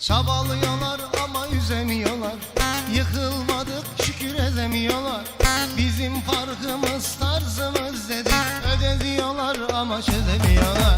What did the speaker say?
Çabalıyorlar ama üzemiyorlar. Yıkılmadık şükür edemiyorlar. Bizim farkımız tarzımız dedik. Ödeziyorlar ama çözemiyorlar.